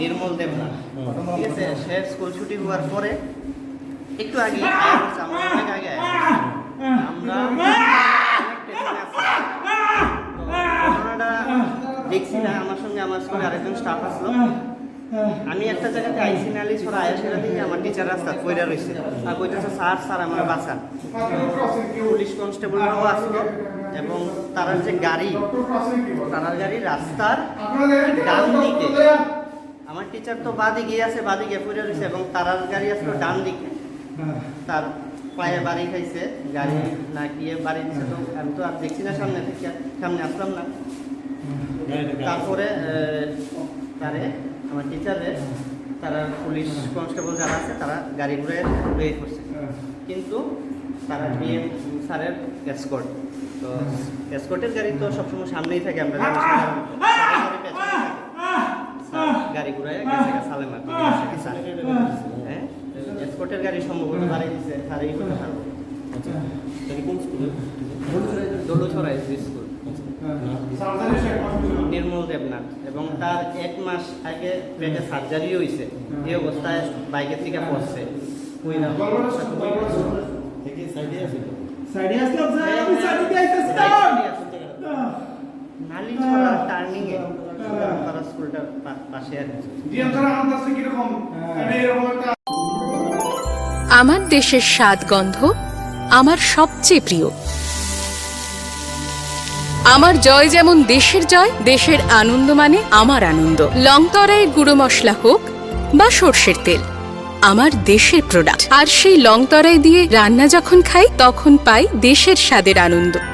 নির্মল দেবনাথ ঠিক আছে সে স্কুল ছুটি হওয়ার পরে একটু আগে দেখছি না আমার সঙ্গে আমার স্কুলে আরেকজন স্টাফ আসলো। আমি একটা জায়গাতে আইসি নালি সর আয়াসেরা দিকে আমার টিচার রাস্তা কইরা রয়েছে আর কইতেছে স্যার স্যার আমার বাসা। পুলিশ কনস্টেবলরাও আসলো এবং তারা যে গাড়ি তারা গাড়ি রাস্তার ডান দিকে। আমার টিচার তো বাদিকে আছে বাদিকে পড়ে রয়েছে এবং তারার গাড়ি আসলো ডান দিকে। তার পায়ে বাড়ি খাইছে, গাড়ি না গিয়ে বাড়ি দিছে। তো আমি তো আর দেখছি না সামনে থেকে, সামনে আসলাম না। তারপরে তারে, আমার টিচারে তারা পুলিশ কনস্টেবল যারা আছে, তারা গাড়ি ঘুরে বের করছে। কিন্তু তারা বিএম স্যারের এসকর্ট তো এসকর্টের গাড়ি তো সবসময় সামনেই থাকে, আমরা জানি স্যারের গাড়ি পেছনে থাকে। স্যার গাড়ি ঘুরায় গেছে কি। হ্যাঁ? এসকর্টের গাড়ি সম্ভবত বাড়ি দিছে স্যার এই কথা sir Dolchhara SB school Nirmal Debnath. এবং তার এক মাস আগে পেটে সার্জারি হয়েছে এই অবস্থায় বাইকের থেকে পড়ছে। আইতাছিলাম নালি ছড়া টার্নিং এ তারা স্কুলটার পাশে আর আমার দেশের স্বাদ গন্ধ আমার সবচেয়ে প্রিয়। আমার জয় যেমন দেশের জয় দেশের আনন্দ মানে আমার আনন্দ। লংতরাইয়ের গুঁড়ো মশলা হোক বা সর্ষের তেল আমার দেশের প্রোডাক্ট আর সেই লংতরাই দিয়ে রান্না যখন খাই তখন পাই দেশের স্বাদের আনন্দ।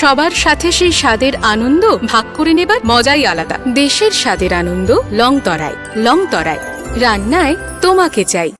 সবার সাথে সেই স্বাদের আনন্দ ভাগ করে নেবার মজাই আলাদা। দেশের স্বাদের আনন্দ লং তরায় লং তরায় রান্নায় তোমাকে চাই।